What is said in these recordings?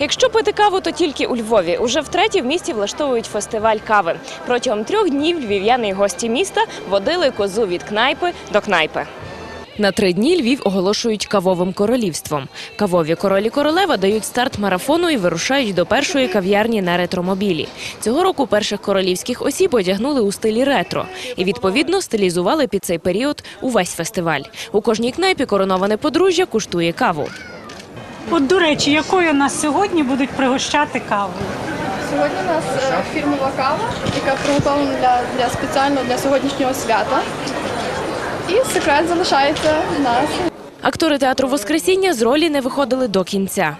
Якщо пити каву, то тільки у Львові. Уже втретє в місті влаштовують фестиваль кави. Протягом трьох днів львів'яни і гості міста водили козу від кнайпи до кнайпи. На три дні Львів оголошують кавовим королівством. Кавові королі королева дають старт марафону і вирушають до першої кав'ярні на ретромобілі. Цього року перших королівських осіб одягнули у стилі ретро і відповідно стилізували під цей період увесь фестиваль. У кожній кнайпі короноване подружжя куштує каву. От, до речі, якою нас сьогодні будуть пригощати кавою? Сьогодні у нас е, фірмова кава, яка приготовлена для, для спеціально для сьогоднішнього свята. І секрет залишається в нас. Актори театру Воскресіння з ролі не виходили до кінця.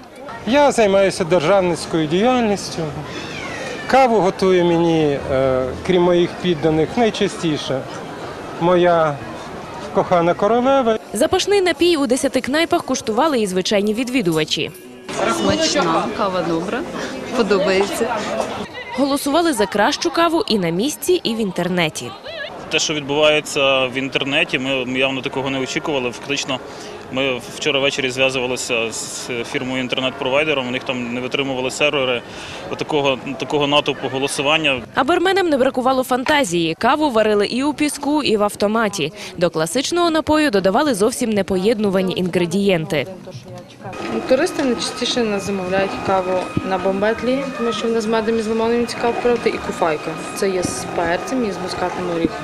Я займаюся державницькою діяльністю. Каву готує мені, е, крім моїх підданих, найчастіше моя кохана королева. Запашний напій у десяти кнайпах куштували і звичайні відвідувачі. Смачна, кава добра, подобається. Голосували за кращу каву і на місці, і в інтернеті. Те, що відбувається в інтернеті, ми явно такого не очікували. Фактично, ми вчора ввечері зв'язувалися з фірмою інтернет-провайдером. У них там не витримували сервери. Такого, такого натовпу голосування. А барменам не бракувало фантазії. Каву варили і у піску, і в автоматі. До класичного напою додавали зовсім непоєднувані інгредієнти. Туристи найчастіше нас замовляють каву на бомбетлі, тому що в нас з медом і з лимоном цікаво проти, і куфайка. Це є з перцем і з мускатним оріхом.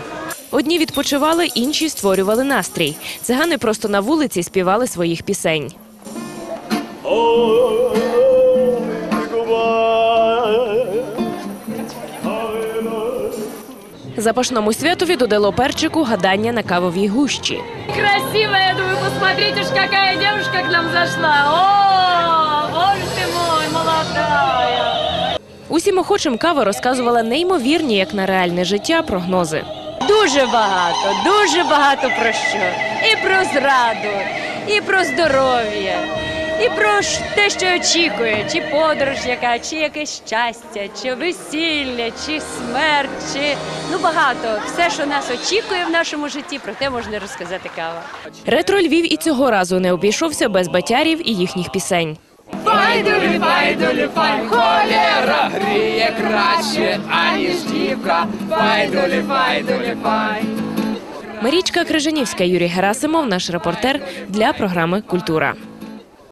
Одні відпочивали, інші створювали настрій. Цигани просто на вулиці співали своїх пісень. Запашному святові додало перчику гадання на кавовій гущі. красивая. Я думаю, посмотрите ж, какая девушка к нам зашла. О, боже ты мой, молодая. Усім охочим кава розказувала неймовірні, як на реальне життя, прогнози. Дуже багато, дуже багато про що. І про зраду, і про здоров'я, і про те, що очікує, чи подорож яка, чи якесь щастя, чи весілля, чи смерть, чи ну багато. Все, що нас очікує в нашому житті, про те можна розказати кава. Ретро Львів і цього разу не обійшовся без батярів і їхніх пісень. Байдулі, байдулі, фай, холера гріє краще, аніж дівка. Байдулі, байдулі, фай. Марічка Крижанівська, Юрій Герасимов, наш репортер для програми Культура.